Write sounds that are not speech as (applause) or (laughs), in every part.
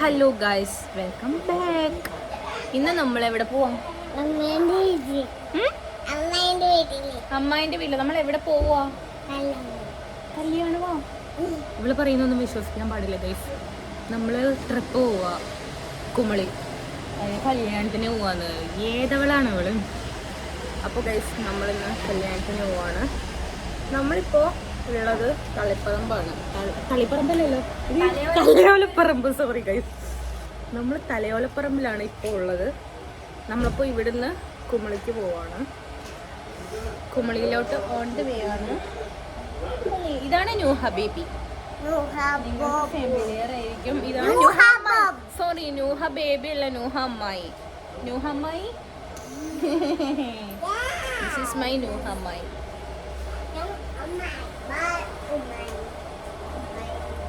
Hello guys welcome back ഇന്ന് നമ്മൾ എവിടെ പോവാം അമ്മായിന്റെ വീട്ടിൽ നമ്മൾ എവിടെ പോവാ? കല്യാണം. ഇവൾ പറയുന്നൊന്നും വിശ്വസിക്കാൻ പാടില്ല ഗൈസ് നമ്മൾ ട്രിപ്പ് പോവാ. കുമളി. കല്യാണത്തിന് പോവാന്ന്. ഏതവളാണ് അവൾ അപ്പോൾ ഗൈസ് നമ്മളിന്ന് കല്യാണത്തിന് പോവാണ്. നമ്മളിപ്പോൾ ഉള്ളത് തളിപ്പറമ്പാണ്. തളി- തളിപ്പറമ്പല്ലല്ലോ? തലയോലപ്പറമ്പ് സോറി ഗൈസ് നമ്മൾ തലയോലപ്പറമ്പിലാണ് ഇപ്പോൾ ഉള്ളത്. നമ്മളിപ്പോൾ ഇവിടുന്ന് കുമളിക്ക് പോവാണ്. കുമളിയിലോട്ട് ഓൺ ദ വേ ആണ്. ഇതാണ് ന്യൂ ഹബീബി. ആയിരിക്കും ഇതാണ്. സോറി ന്യൂഹ ബേബി അല്ല ന്യൂഹ അമ്മായി ന്യൂഹ അമ്മായി ദിസ് (laughs) ഇസ് മൈ ന്യൂഹ അമ്മായി.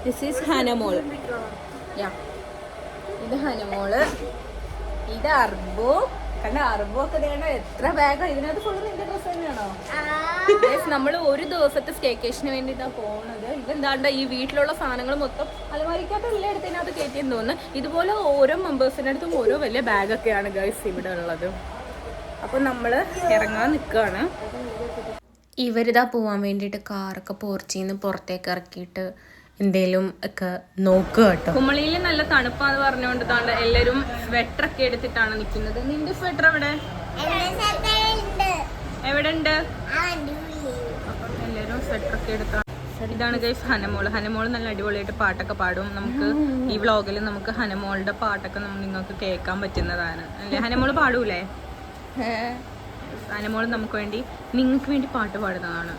ദിസ് ഈസ് ഹനമോൾ യാ ഇത് ഹനമോൾ ഇത് അർബു കണ്ട അർബു ഒക്കെ വേണ്ട എത്ര ബാഗാ ഇതിനകത്ത് ഫുള്ള് നിന്റെ ഡ്രസ് തന്നെയാണോ? നമ്മൾ ഒരു ദിവസത്തെ സ്റ്റേക്കേഷന് വേണ്ടിയിട്ടാണ് പോകുന്നത് ഇതെന്താണ്ട ഈ വീട്ടിലുള്ള സാധനങ്ങൾ മൊത്തം അലമാരിക്കകത്ത് എല്ലാം എടുത്തതിനകത്ത് കയറ്റിയെന്ന് തോന്നുന്നു. ഇതുപോലെ ഓരോ മെമ്പേഴ്സിന്റെ അടുത്തും ഓരോ വലിയ ബാഗൊക്കെയാണ് ഗൈസ് ഇവിടെ ഉള്ളത്. അപ്പം നമ്മൾ ഇറങ്ങാൻ നിൽക്കുകയാണ് ഇവരിതാ പോവാൻ വേണ്ടിയിട്ട് കാറൊക്കെ പോർച്ചിന്ന് പുറത്തേക്ക് ഇറക്കിയിട്ട് എന്തേലും ഒക്കെ നോക്കുക കേട്ടോ. കുമളിയിൽ നല്ല തണുപ്പാന്ന് പറഞ്ഞുകൊണ്ട് താണ്ട് എല്ലാരും സ്വെറ്റർ ഒക്കെ എടുത്തിട്ടാണ് നിൽക്കുന്നത് നിന്റെ സ്വെറ്റർ എവിടെ. എവിടെ ഉണ്ട് എല്ലാരും. സ്വെറ്റർ ഒക്കെ എടുത്താണ് ഇതാണ് ഗൈസ് ഹനമോൾ ഹനമോൾ നല്ല അടിപൊളിയായിട്ട് പാട്ടൊക്കെ പാടും. നമുക്ക് ഈ വ്ളോഗിൽ നമുക്ക് ഹനമോളുടെ പാട്ടൊക്കെ നിങ്ങൾക്ക് കേൾക്കാൻ പറ്റുന്നതാണ്. അല്ലേ? ഹനമോൾ പാടൂലേ? ഹനമോൾ നമുക്ക് വേണ്ടി നിങ്ങൾക്ക് വേണ്ടി പാട്ട് പാടുന്നതാണ്.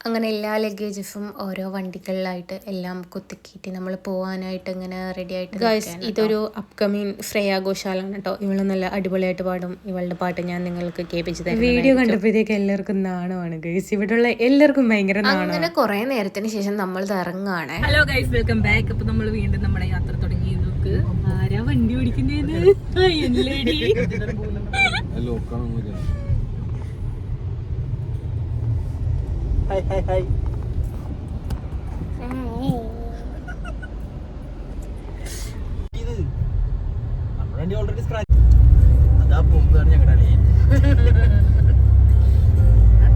അങ്ങനെ എല്ലാ ലഗേജസും ഓരോ വണ്ടികളിലായിട്ട് എല്ലാം കുത്തിക്കിയിട്ട് നമ്മൾ പോകാനായിട്ട് ഇങ്ങനെ റെഡി ആയിട്ട് ഗൈസ് ഇതൊരു അപ്കമിങ് ശ്രേയ ഘോഷാലാണ് കേട്ടോ. ഇവൾ നല്ല അടിപൊളിയായിട്ട് പാടും. ഇവളുടെ പാട്ട് ഞാൻ നിങ്ങൾക്ക് കേൾപ്പിച്ചു തരാം വീഡിയോ കണ്ടപ്പോഴത്തേക്ക് എല്ലാവർക്കും നാണമാണ് ഗൈസ് ഇവിടെയുള്ള എല്ലാവർക്കും ഭയങ്കര അങ്ങനെ കുറെ നേരത്തിന് ശേഷം നമ്മൾ ഇറങ്ങാണ് ഹലോ ഗൈസ് വെൽക്കം ബാക്ക് അപ്പൊ നമ്മൾ വീണ്ടും നമ്മുടെ യാത്ര തുടങ്ങി നോക്ക് ആരാ വണ്ടി ഓടിക്കുന്നേന്ന്? എല്ലേടി ഹായ്. ഓൾറെഡി സ്ക്രാച്ച് അതാ പോകുന്നതാണ് ഞങ്ങളുടെ അളിയൻ.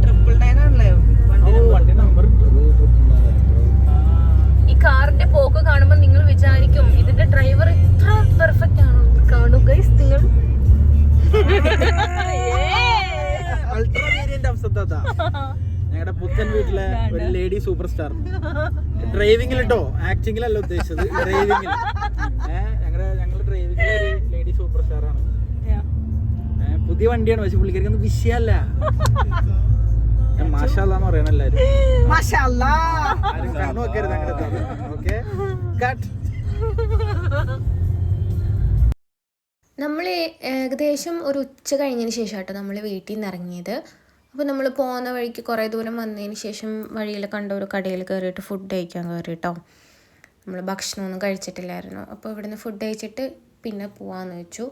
ട്രിപ്പിൾ നയൻ ആണല്ലേ. വണ്ടി നമ്പർ ഈ കാറിന്റെ പോക്ക് കാണുമ്പോൾ നിങ്ങൾ വിചാരിക്കും ഇതിന്റെ ഡ്രൈവർ ലേഡി സൂപ്പർ സ്റ്റാർ ഡ്രൈവിംഗിൽ കേട്ടോ ആക്ടിങ്ങിലല്ല ഉദ്ദേശിച്ചത് ഡ്രൈവിംഗിൽ (laughs) ഞങ്ങളുടെ ലേഡി സൂപ്പർ സ്റ്റാർ ആണ് ഏ, പുതിയ വണ്ടിയാണ്. പക്ഷെ പുള്ളിക്കാർക്ക് ഒന്നും വിഷയമല്ല (laughs) മാഷാല്ലാന്ന് പറയണം എല്ലാരും. മാഷാല്ലാ. ആരും കണ്ണു വെക്കരുത് അങ്ങോട്ട് ഓക്കെ? കട്ട് നമ്മൾ ഏകദേശം ഒരു ഉച്ച കഴിഞ്ഞതിന് ശേഷം കേട്ടോ നമ്മൾ വീട്ടിൽ നിന്ന് ഇറങ്ങിയത്. അപ്പോൾ നമ്മൾ പോകുന്ന വഴിക്ക് കുറേ ദൂരം വന്നതിന് ശേഷം വഴിയിൽ കണ്ട ഒരു കടയിൽ കയറിയിട്ട് ഫുഡ് കഴിക്കാൻ കയറി കേട്ടോ നമ്മൾ ഭക്ഷണമൊന്നും കഴിച്ചിട്ടില്ലായിരുന്നു. അപ്പോൾ ഇവിടുന്ന് ഫുഡ് കഴിച്ചിട്ട് പിന്നെ പോവാന്ന് വെച്ചു.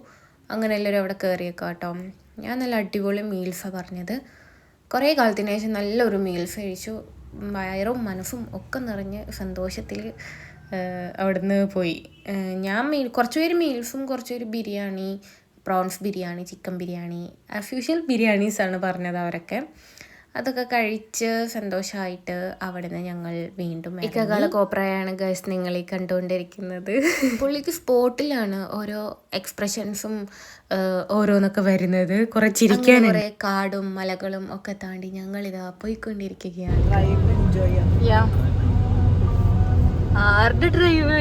അങ്ങനെ എല്ലാവരും അവിടെ കയറിയേക്കാം കേട്ടോ ഞാൻ നല്ല അടിപൊളി മീൽസാണ് പറഞ്ഞത്. കുറേ കാലത്തിന് ശേഷം നല്ലൊരു മീൽസ് കഴിച്ചു. വയറും മനസ്സും ഒക്കെ നിറഞ്ഞ് സന്തോഷത്തിൽ അവിടുന്ന് പോയി. ഞാൻ മീൽ കുറച്ച് പേര് മീൽസും കുറച്ച് പേര് biryani prawns biryani chicken biryani as usual ബിരിയാണീസാണ് പറഞ്ഞത് അവരൊക്കെ. അതൊക്കെ കഴിച്ച് സന്തോഷമായിട്ട് അവിടെ നിന്ന് ഞങ്ങൾ വീണ്ടും ഇക്കകാല കോപ്രയാണ് ഗൈസ് നിങ്ങൾ ഈ കണ്ടുകൊണ്ടിരിക്കുന്നത്. പുള്ളിക്ക് സ്പോട്ടിലാണ് ഓരോ എക്സ്പ്രഷൻസും ഓരോന്നൊക്കെ വരുന്നത്. കുറെ ചിരിക്കാൻ കുറെ കാടും മലകളും ഒക്കെ താണ്ടി ഞങ്ങൾ ഇതാ പോയിക്കൊണ്ടിരിക്കുകയാണ് ആരുടെ ഡ്രൈവ്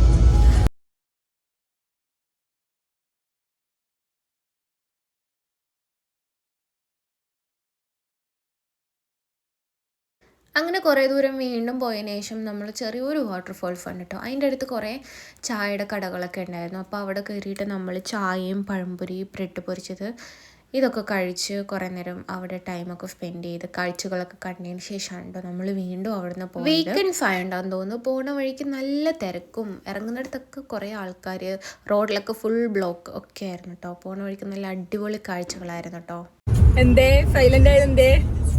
അങ്ങനെ കുറേ ദൂരം വീണ്ടും പോയതിന് ശേഷം നമ്മൾ ചെറിയൊരു വാട്ടർഫോൾ ഫണ്ട് കേട്ടോ അതിന്റെ അടുത്ത് കുറേ ചായയുടെ കടകളൊക്കെ ഉണ്ടായിരുന്നു. അപ്പോൾ അവിടെ കയറിയിട്ട് നമ്മൾ ചായയും പഴംപൊരി ബ്രെഡ് പൊരിച്ചത് ഇതൊക്കെ കഴിച്ച് കുറേ നേരം അവിടെ ടൈമൊക്കെ സ്പെൻഡ് ചെയ്ത് കാഴ്ചകളൊക്കെ കണ്ടതിന് ശേഷമാണ് നമ്മൾ വീണ്ടും അവിടെ നിന്ന് പോകുന്നത് വീക്കെൻഡ്സ് ആയതുകൊണ്ടാന്ന് തോന്നുന്നു. പോകുന്ന വഴിക്ക് നല്ല തിരക്കും. ഇറങ്ങുന്നിടത്തൊക്കെ കുറേ ആൾക്കാർ റോഡിലൊക്കെ ഫുൾ ബ്ലോക്ക് ഒക്കെ ആയിരുന്നു കേട്ടോ പോകുന്ന വഴിക്ക് നല്ല അടിപൊളി കാഴ്ചകളായിരുന്നു കേട്ടോ എന്തേ? സൈലന്റ് ആയത് എന്തേ?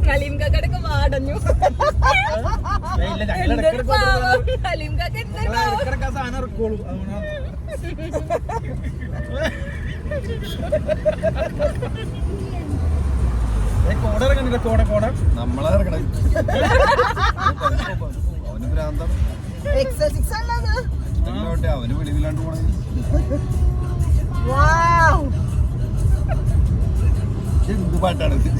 ഹലീം കാക്കടൊക്കെ വാടഞ്ഞു പാവം. കാക്ക എന്തൊരു ഞങ്ങൾ ഇടയ്ക്കിടയ്ക്ക് ആ സാധനം ഇറക്കുള്ളൂ പാട്ടാണ് ഇത്?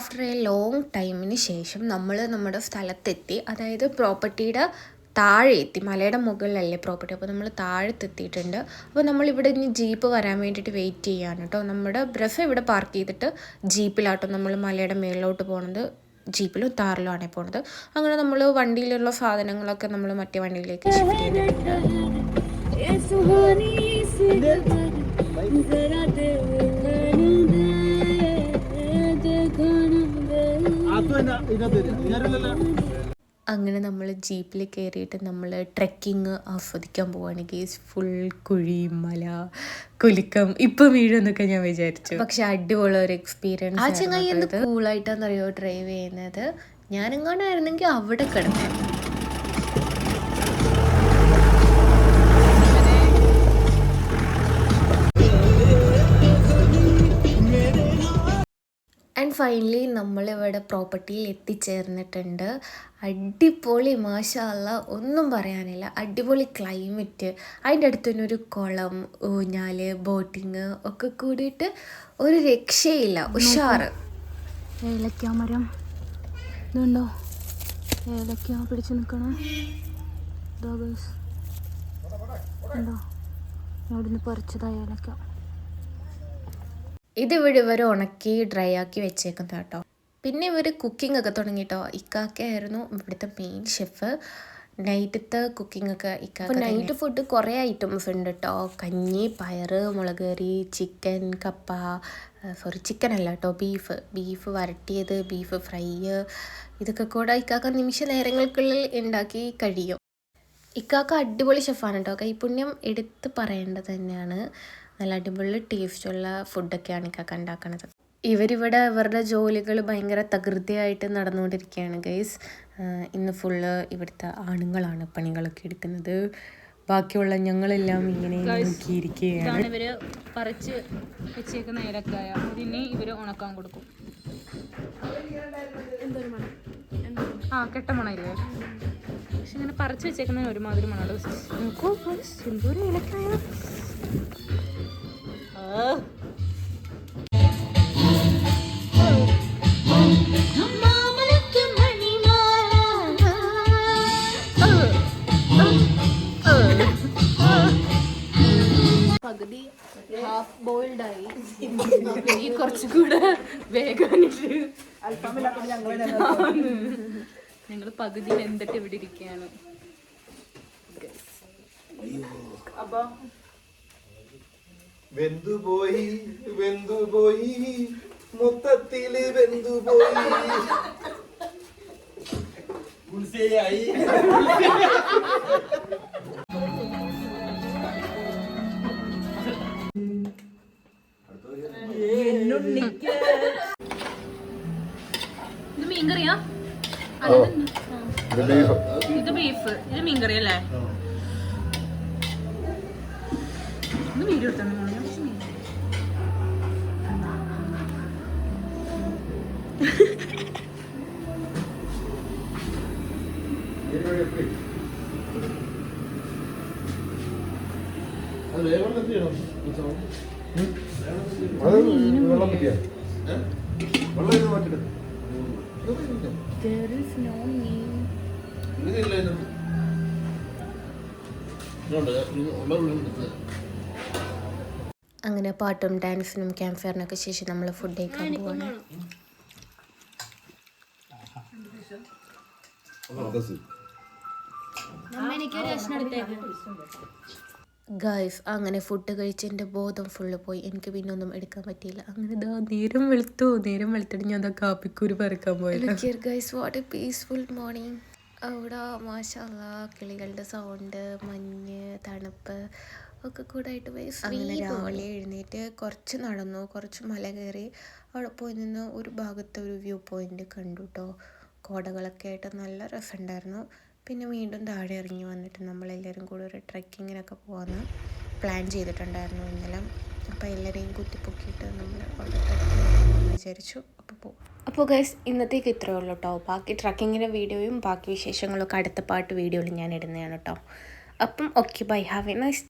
ആഫ്റ്റർ എ ലോങ് ടൈമിന് ശേഷം നമ്മൾ നമ്മുടെ സ്ഥലത്തെത്തി അതായത് പ്രോപ്പർട്ടിയുടെ താഴെ എത്തി മലയുടെ മുകളിലല്ലേ പ്രോപ്പർട്ടി അപ്പോൾ നമ്മൾ താഴത്തെത്തിയിട്ടുണ്ട് അപ്പോൾ നമ്മളിവിടെ ഇനി ജീപ്പ് വരാൻ വേണ്ടിയിട്ട് വെയിറ്റ് ചെയ്യാണ് കേട്ടോ നമ്മുടെ ബ്രസ് ഇവിടെ പാർക്ക് ചെയ്തിട്ട് ജീപ്പിലാട്ടോ നമ്മൾ മലയുടെ മേളിലോട്ട് പോണത് ജീപ്പിലും താറിലും ആണ് പോണത് അങ്ങനെ നമ്മൾ വണ്ടിയിലുള്ള സാധനങ്ങളൊക്കെ നമ്മൾ മറ്റേ വണ്ടിയിലേക്ക് ഷിഫ്റ്റ് ചെയ്തിട്ടുണ്ട് അങ്ങനെ നമ്മൾ ജീപ്പിൽ കയറിയിട്ട് നമ്മൾ ട്രെക്കിങ് ആസ്വദിക്കാൻ പോവാണ്. ഗേസ് ഫുൾ കുഴി മല കുലുക്കം. ഇപ്പം വീഴുമെന്നൊക്കെ ഞാൻ വിചാരിച്ചു. പക്ഷെ അടിപൊളി ഒരു എക്സ്പീരിയൻസ് ആ ചങ്ങായി എന്ത് കൂളായിട്ടാണെന്നറിയോ ഡ്രൈവ് ചെയ്യുന്നത്. ഞാനെങ്ങാണ്ടായിരുന്നെങ്കിൽ അവിടെ കിടക്കും ആൻഡ് ഫൈനലി നമ്മളിവിടെ പ്രോപ്പർട്ടിയിൽ എത്തിച്ചേർന്നിട്ടുണ്ട്. അടിപൊളി മാഷല്ല ഒന്നും പറയാനില്ല. അടിപൊളി ക്ലൈമറ്റ് അതിന്റെ അടുത്ത് തന്നെ ഒരു കുളം ഊഞ്ഞാൽ ബോട്ടിങ് ഒക്കെ കൂടിയിട്ട് ഒരു രക്ഷയില്ല. ഉഷാറ്. ഏലക്ക മരം. ഇതുണ്ടോ? ഏലക്ക പിടിച്ചു നിൽക്കണേ. ഉണ്ടോ ഞാൻ ഇവിടുന്ന് പറിച്ചതാ ഏലക്ക. ഇതിവിടെ ഇവർ ഉണക്കി ഡ്രൈ ആക്കി വെച്ചേക്കുന്നത് കേട്ടോ. പിന്നെ ഇവർ കുക്കിംഗ് ഒക്കെ തുടങ്ങിട്ടോ. ഇക്കാക്കയായിരുന്നു ഇവിടുത്തെ മെയിൻ ഷെഫ് നൈറ്റത്തെ കുക്കിംഗ് ഒക്കെ ഇക്കാക്ക നൈറ്റ് ഫുഡ് കുറേ ഐറ്റംസ് ഉണ്ട് കേട്ടോ കഞ്ഞി പയർ മുളക് കറി ചിക്കൻ കപ്പ സോറി ചിക്കൻ അല്ല കേട്ടോ ബീഫ് ബീഫ് വരട്ടിയത് ബീഫ് ഫ്രൈ ഇതൊക്കെ കൂടെ ഇക്കാക്ക നിമിഷ നേരങ്ങൾക്കുള്ളിൽ ഉണ്ടാക്കി കഴിയും. ഇക്കാക്ക അടിപൊളി ഷെഫാണ് കേട്ടോ കൈപുണ്യം എടുത്ത് പറയേണ്ടത് തന്നെയാണ്. നല്ല അടിപൊളി ടേസ്റ്റുള്ള ഫുഡൊക്കെയാണ് ഇക്കാക്ക ഉണ്ടാക്കണത് ഇവരിവിടെ ഇവരുടെ ജോലികൾ ഭയങ്കര തകൃതിയായിട്ട് നടന്നുകൊണ്ടിരിക്കുകയാണ് ഗൈസ് ഇന്ന് ഫുള്ള് ഇവിടുത്തെ ആണുങ്ങളാണ് പണികളൊക്കെ എടുക്കുന്നത്. ബാക്കിയുള്ള ഞങ്ങളെല്ലാം ഇങ്ങനെ നോക്കിയിരിക്കുകയാണ്. ഇതാണ് ഇവർ പറിച്ച് വെച്ചേക്കുന്ന ഏലക്കായ. ഇതിനെ ഇവർ ഉണക്കാൻ കൊടുക്കും. ആ കെട്ട മണയില്ലേ പക്ഷെ ഇങ്ങനെ പറിച്ചു വെച്ചേക്കുന്നതിന് ഒരുമാതിരി മണമുണ്ട് ആ. പകുതി ഹാഫ് ബോയിൽഡ് ആയി. ഇനി കുറച്ചുകൂടെ വേഗാനിട്ട് ഞങ്ങൾ പകുതി വെന്തിട്ട് ഇവിടെ ഇരിക്കുകയാണ്. വെന്തുപോയി വെന്തുപോയി മൊത്തത്തിൽ വെന്തുപോയി കുൽസിയായി. ഇത് മീൻകറിയാ? അങ്ങനെ പാട്ടും ഡാൻസിനും ക്യാമ്പ് ഫയറിനൊക്കെ ശേഷം നമ്മൾ ഫുഡ് കഴിക്കാൻ പോവാണ്. ഗായ്സ് അങ്ങനെ ഫുഡ് കഴിച്ച് എന്റെ ബോധം ഫുള്ള് പോയി. എനിക്ക് പിന്നെ ഒന്നും എടുക്കാൻ പറ്റിയില്ല. അങ്ങനെ ഇതാ നേരം വെളുത്തു. നേരം വെളുത്തിട്ട് ഞാൻ ദാ കാപ്പിക്കൂര് പറിക്കാൻ പോയത്. Guys what a peaceful morning അവിടെ മാഷല്ല കിളികളുടെ സൗണ്ട് മഞ്ഞ് തണുപ്പ് ഒക്കെ കൂടെ ആയിട്ട് പോയി അങ്ങനെ രാവിലെ എഴുന്നേറ്റ് കുറച്ച് നടന്നു കുറച്ച് മല കയറി. അവിടെ പോയി നിന്ന് ഒരു ഭാഗത്തെ ഒരു വ്യൂ പോയിന്റ് കണ്ടു കേട്ടോ കോടകളൊക്കെ ആയിട്ട് നല്ല രസമുണ്ടായിരുന്നു. പിന്നെ വീണ്ടും താഴെ ഇറങ്ങി വന്നിട്ട് നമ്മളെല്ലാവരും കൂടി ഒരു ട്രക്കിങ്ങിനൊക്കെ പോകാമെന്ന് പ്ലാൻ ചെയ്തിട്ടുണ്ടായിരുന്നു ഇന്നലെ. അപ്പോൾ എല്ലാവരെയും കുത്തിപ്പൊക്കിയിട്ട് നമ്മൾ അവിടെ ട്രക്കിങ് പോകാമെന്ന് വിചാരിച്ചു. അപ്പോൾ പോകും അപ്പോൾ ഗൈസ് ഇന്നത്തേക്ക് ഇത്രയേ ഉള്ളൂ കേട്ടോ ബാക്കി ട്രക്കിങ്ങിന്റെ വീഡിയോയും ബാക്കി വിശേഷങ്ങളൊക്കെ അടുത്ത പാട്ട് വീഡിയോയിൽ ഞാൻ ഇടുന്നതാണ് കേട്ടോ അപ്പം okay bye have a nice